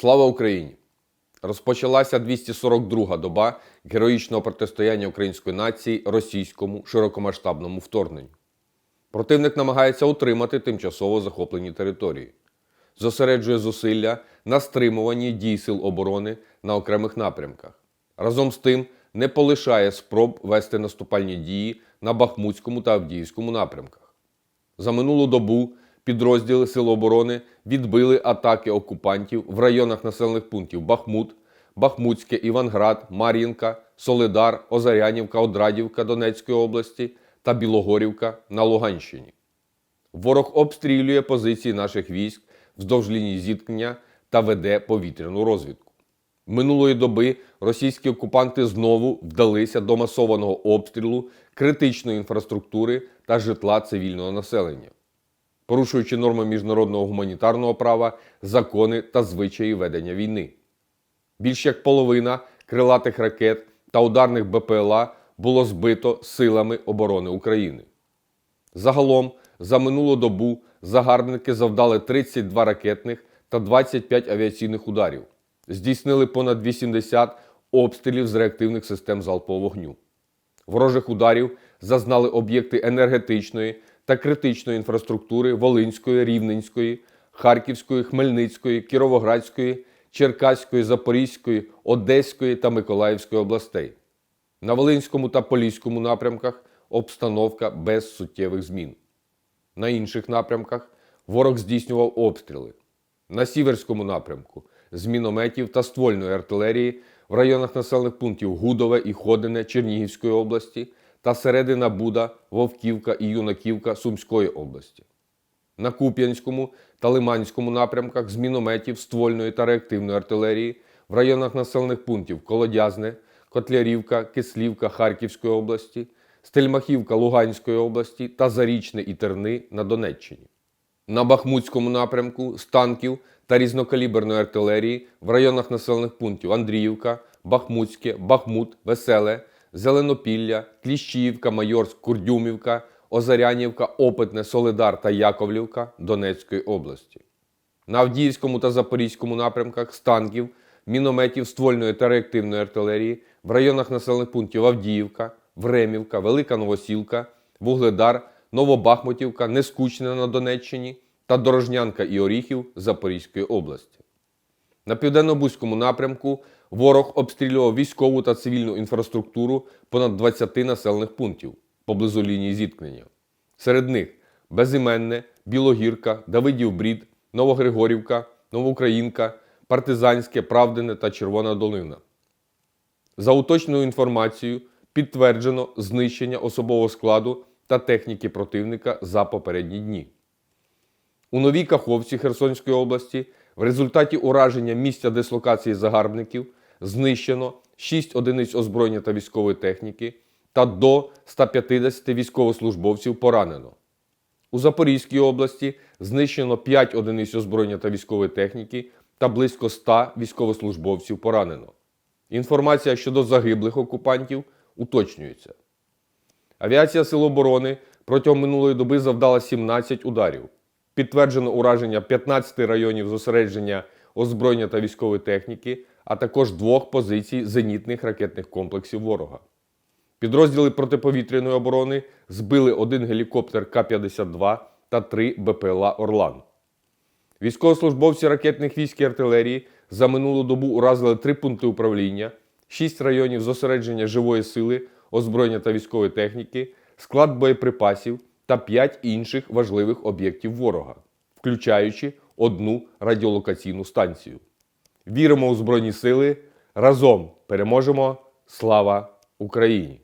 Слава Україні! Розпочалася 242-га доба героїчного протистояння української нації російському широкомасштабному вторгненню. Противник намагається утримати тимчасово захоплені території, зосереджує зусилля на стримуванні дій сил оборони на окремих напрямках. Разом з тим не полишає спроб вести наступальні дії на Бахмутському та Авдіївському напрямках. За минулу добу підрозділи Сил оборони відбили атаки окупантів в районах населених пунктів Бахмут, Бахмутське, Іванград, Мар'їнка, Солидар, Озарянівка, Одрадівка Донецької області та Білогорівка на Луганщині. Ворог обстрілює позиції наших військ вздовж лінії зіткнення та веде повітряну розвідку. Минулої доби російські окупанти знову вдалися до масованого обстрілу критичної інфраструктури та житла цивільного населення, порушуючи норми міжнародного гуманітарного права, закони та звичаї ведення війни. Більш як половина крилатих ракет та ударних БПЛА було збито силами оборони України. Загалом за минулу добу загарбники завдали 32 ракетних та 25 авіаційних ударів, здійснили понад 80 обстрілів з реактивних систем залпового вогню. Ворожих ударів зазнали об'єкти енергетичної та критичної інфраструктури Волинської, Рівненської, Харківської, Хмельницької, Кіровоградської, Черкаської, Запорізької, Одеської та Миколаївської областей. На Волинському та Поліському напрямках обстановка без суттєвих змін. На інших напрямках ворог здійснював обстріли. На Сіверському напрямку з мінометів та ствольної артилерії в районах населених пунктів Гудове і Ходине Чернігівської області та середина Буда, Вовківка і Юнаківка Сумської області. На Куп'янському та Лиманському напрямках з мінометів ствольної та реактивної артилерії в районах населених пунктів Колодязне, Котлярівка, Кислівка Харківської області, Стельмахівка Луганської області та Зарічне і Терни на Донеччині. На Бахмутському напрямку з танків та різнокаліберної артилерії в районах населених пунктів Андріївка, Бахмутське, Бахмут, Веселе, Зеленопілля, Кліщіївка, Майорськ, Курдюмівка, Озарянівка, Опитне, Солидар та Яковлівка Донецької області. На Авдіївському та Запорізькому напрямках з танків, мінометів ствольної та реактивної артилерії в районах населених пунктів Авдіївка, Времівка, Велика Новосілка, Вугледар, Новобахмутівка, Нескучне на Донеччині та Дорожнянка і Оріхів Запорізької області. На південно-бузькому напрямку ворог обстрілював військову та цивільну інфраструктуру понад 20 населених пунктів поблизу лінії зіткнення. Серед них Безіменне, Білогірка, Давидів Брід, Новогригорівка, Новоукраїнка, Партизанське, Правдине та Червона Долина. За уточненою інформацією, підтверджено знищення особового складу та техніки противника за попередні дні. У Новій Каховці Херсонської області в результаті ураження місця дислокації загарбників знищено 6 одиниць озброєння та військової техніки та до 150 військовослужбовців поранено. У Запорізькій області знищено 5 одиниць озброєння та військової техніки та близько 100 військовослужбовців поранено. Інформація щодо загиблих окупантів уточнюється. Авіація Сил оборони протягом минулої доби завдала 17 ударів. Підтверджено ураження 15 районів зосередження озброєння та військової техніки, а також двох позицій зенітних ракетних комплексів ворога. Підрозділи протиповітряної оборони збили один гелікоптер К-52 та три БПЛА Орлан. Військовослужбовці ракетних військ і артилерії за минулу добу уразили три пункти управління, шість районів зосередження живої сили, озброєння та військової техніки, склад боєприпасів та п'ять інших важливих об'єктів ворога, включаючи одну радіолокаційну станцію. Віримо у Збройні Сили. Разом переможемо! Слава Україні!